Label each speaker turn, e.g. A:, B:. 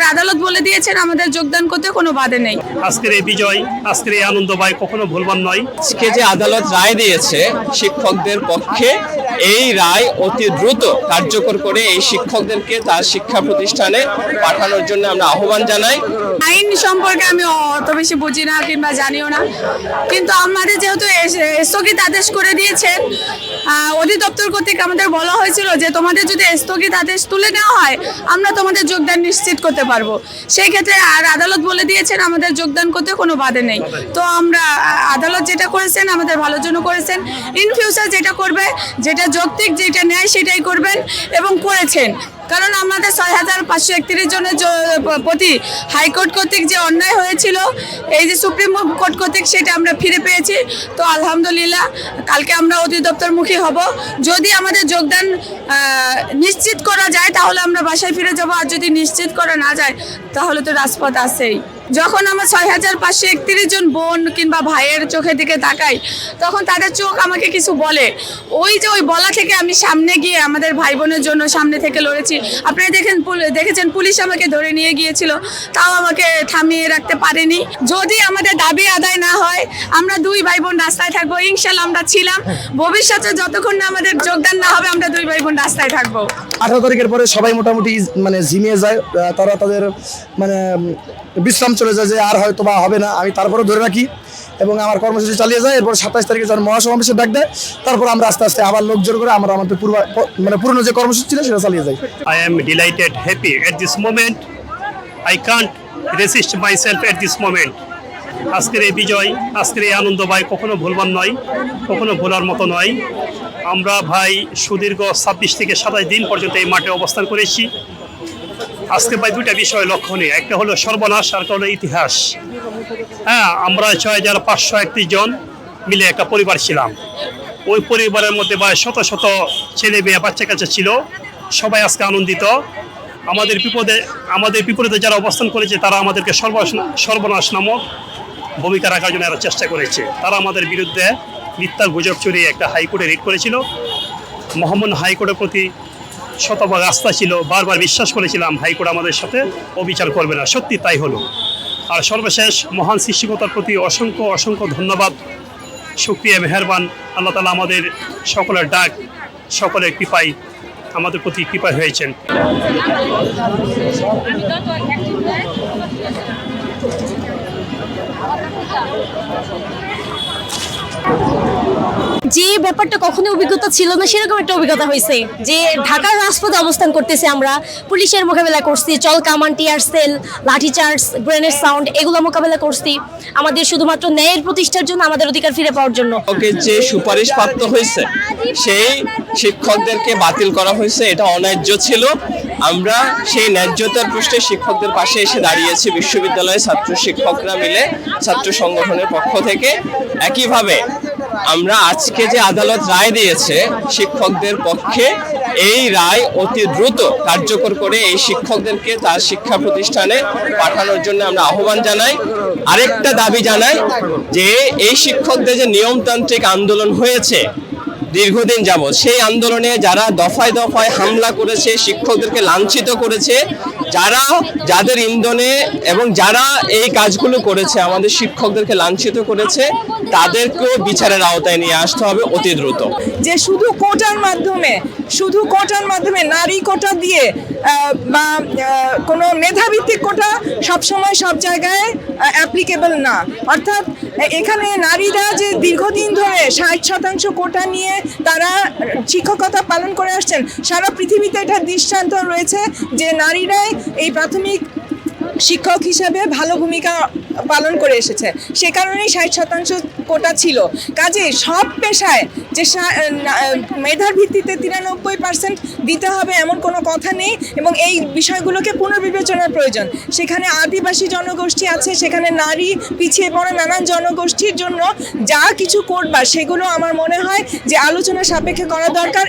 A: আর আদালত বলে দিয়েছেন আমাদের যোগদান করতে কোনো বাধে নেই।
B: আজকের এই বিজয় আজকের এই আনন্দ ভাই কখনো ভুলবার নয়।
C: আজকে যে আদালত রায় দিয়েছে শিক্ষকদের পক্ষে এই রায় অতি দ্রুত কার্যকর করে এই শিক্ষকদেরকে তার শিক্ষা প্রতিষ্ঠানে পাঠানোর জন্য আমরা আহ্বান জানাই।
A: আইন সম্পর্কে আমি অত বেশি বুঝি না কিংবা জানিও না। কিন্তু আমাদের যেহেতু স্থগিত আদেশ করে দিয়েছেন অধিদপ্তর কর্তৃক আমাদের বলা হয়েছিল যে তোমাদের যদি স্থগিত আদেশ তুলে নেওয়া হয়, আমরা তোমাদের যোগদান নিশ্চিত করতে পারব। সেই ক্ষেত্রে আর আদালত বলে দিয়েছেন, আমাদের যোগদান করতে কোনো বাধে নেই। তো আমরা আদালত যেটা করেছেন, আমাদের ভালোর জন্য করেছেন। ইন ফিউচার যেটা করবে, যেটা যৌক্তিক যেটা ন্যায় সেটাই করবেন এবং করেছেন। কারণ আমাদের ছয় হাজার পাঁচশো একত্রিশ জনের প্রতি হাইকোর্ট কর্তৃক যে অন্যায় হয়েছিল, এই যে সুপ্রিম কোর্ট কর্তৃক সেটা আমরা ফিরে পেয়েছি। তো আলহামদুলিল্লাহ, কালকে আমরা অধিদপ্তরমুখী হব। যদি আমাদের যোগদান নিশ্চিত করা যায়, তাহলে আমরা বাসায় ফিরে যাব। আর যদি নিশ্চিত করা না যায়, তাহলে তো রাজপথ আছেই। যখন আমার ছয় হাজার পাঁচশো একত্রিশ জন বোন কিংবা ভাইয়ের চোখের দিকে তাকাই, তখন তাদের চোখ আমাকে কিছু বলে। ওই যে ওই বলা থেকে আমি সামনে গিয়ে আমাদের ভাই বোনের জন্য সামনে থেকে লড়েছি। আপনারা দেখেন দেখেছেন পুলিশ আমাকে ধরে নিয়ে গিয়েছিল, তাও আমাকে থামিয়ে রাখতে পারেনি। যদি আমাদের দাবি আদায় না হয়, আমরা দুই ভাই বোন রাস্তায় থাকব ইনশাল্লাহ আমরা ছিলাম। ভবিষ্যতে যতক্ষণ না আমাদের যোগদান না হবে, আমরা দুই ভাই বোন রাস্তায় থাকব।
D: আঠারো তারিখের পরে সবাই মোটামুটি মানে ঝিমিয়ে যায় তারা তাদের মানে বিশ্রাম চলে যায় যে আর হয়তো বা হবে না, আমি তারপরে ধরে রাখি এবং আমার কর্মসূচি চালিয়ে যায়। এরপর সাতাশ তারিখে যখন মহাসমাবেশে ডাক দেয়, তারপর আমরা আস্তে আস্তে আবার লোক জোর করে আমরা আমাদের পূর্ব মানে পুরনো যে কর্মসূচি ছিল সেটা চালিয়ে যাই।
B: I am delighted happy happy this moment I can't resist my myself at this moment আজকের এই বিজয়, আজকের এই আনন্দ ভাই কখনো ভুলবার নয়, কখনো ভোলার মতো নয়। আমরা ভাই সুদীর্ঘ ছাব্বিশ থেকে সাতাশ দিন পর্যন্ত এই মাঠে অবস্থান করেছি। আজকে ভাই দুইটা বিষয় লক্ষণীয়। একটা হলো সর্বনাশ, আর হলো ইতিহাস। হ্যাঁ আমরা ছয় হাজার পাঁচশো একত্রিশ জন মিলে একটা পরিবার ছিলাম। ওই পরিবারের মধ্যে ভাই শত শত ছেলে মেয়ে বাচ্চা কাচ্চা ছিল। সবাই আজকে আনন্দিত। আমাদের বিপদে, আমাদের বিপরীতে যারা অবস্থান করেছে, তারা আমাদেরকে সর্বনাশ সর্বনাশ নামক ভূমিকা রাখার জন্য এরা চেষ্টা করেছে। তারা আমাদের বিরুদ্ধে মিথ্যার গুজব চড়িয়ে একটা হাইকোর্টে রিট করেছিল। মোহাম্মদ হাইকোর্টের প্রতি শতভাগ আস্থা ছিল, বারবার বিশ্বাস করেছিলাম হাইকোর্ট আমাদের সাথে অবিচার করবে না। সত্যি তাই হলো। আর সর্বশেষ মহান সৃষ্টিকতার প্রতি অসংখ্য অসংখ্য ধন্যবাদ। সুক্রিয়া মেহরবান, আল্লাহ তালা আমাদের সকলের ডাক, সকলের কৃপায় আমাদের প্রতি কৃপায় হয়েছেন।
E: যে ব্যাপারটা কখনো অভিজ্ঞতা ছিল না, সেরকম একটা অভিজ্ঞতা হয়েছে যে ঢাকার রাজপথে অবস্থান করতেছে আমরা। পুলিশের মোকাবেলা করছি, চল কামান, টিয়ার সেল লাঠিচার্জ গ্রেনেড সাউন্ড, এগুলো মোকাবেলা করছি। আমাদের শুধুমাত্র ন্যায়ের প্রতিষ্ঠার জন্য আমাদের অধিকার ফিরে পাওয়ার জন্য।
C: শিক্ষকের যে সুপারিশ প্রাপ্ত হয়েছে, সেই শিক্ষকদেরকে বাতিল করা হয়েছে, এটা অন্যায্য ছিল। আমরা সেই ন্যায্যতার পৃষ্ঠে শিক্ষকদের পাশে এসে দাঁড়িয়েছি, বিশ্ববিদ্যালয়ের ছাত্র শিক্ষকরা মিলে, ছাত্র সংগঠনের পক্ষ থেকে। একইভাবে আমরা আজকে যে আদালত রায় দিয়েছে শিক্ষকদের পক্ষে, এই রায় অতি দ্রুত কার্যকর করে এই শিক্ষকদেরকে তার শিক্ষা প্রতিষ্ঠানে পাঠানোর জন্য আমরা আহ্বান জানাই। আরেকটা দাবি জানাই যে, এই শিক্ষকদের যে নিয়মতান্ত্রিক আন্দোলন হয়েছে দীর্ঘদিন যাবৎ, সেই আন্দোলনে যারা দফায় দফায় হামলা করেছে, শিক্ষকদেরকে লাঞ্ছিত করেছে, যারা, যাদের ইন্ধনে এবং যারা এই কাজগুলো করেছে, আমাদের শিক্ষকদেরকে লাঞ্ছিত করেছে তাদেরকেও বিচারের আওতায় নিয়ে আসতে হবে অতি দ্রুত।
F: যে শুধু কোটার মাধ্যমে, শুধু কোটার মাধ্যমে নারী কোটা দিয়ে বা কোনো মেধাভিত্তিক কোটা সবসময় সব জায়গায় অ্যাপ্লিকেবল না। অর্থাৎ এখানে নারীরা যে দীর্ঘদিন ধরে ষাট শতাংশ কোটা নিয়ে তারা শিক্ষকতা পালন করে আসছেন, সারা পৃথিবীতে এটা দৃষ্টান্ত রয়েছে যে নারীরাই এই প্রাথমিক শিক্ষক হিসেবে ভালো ভূমিকা পালন করে এসেছে। সে কারণেই ষাট শতাংশ কোটা ছিল। কাজে সব পেশায় যে মেধার ভিত্তিতে তিরানব্বই পার্সেন্ট দিতে হবে এমন কোনো কথা নেই এবং এই বিষয়গুলোকে পুনর্বিবেচনার প্রয়োজন। সেখানে আদিবাসী জনগোষ্ঠী আছে, সেখানে নারী পিছিয়ে পড়া নানান জনগোষ্ঠীর জন্য যা কিছু করবার, সেগুলো আমার মনে হয় যে আলোচনা সাপেক্ষে করা দরকার।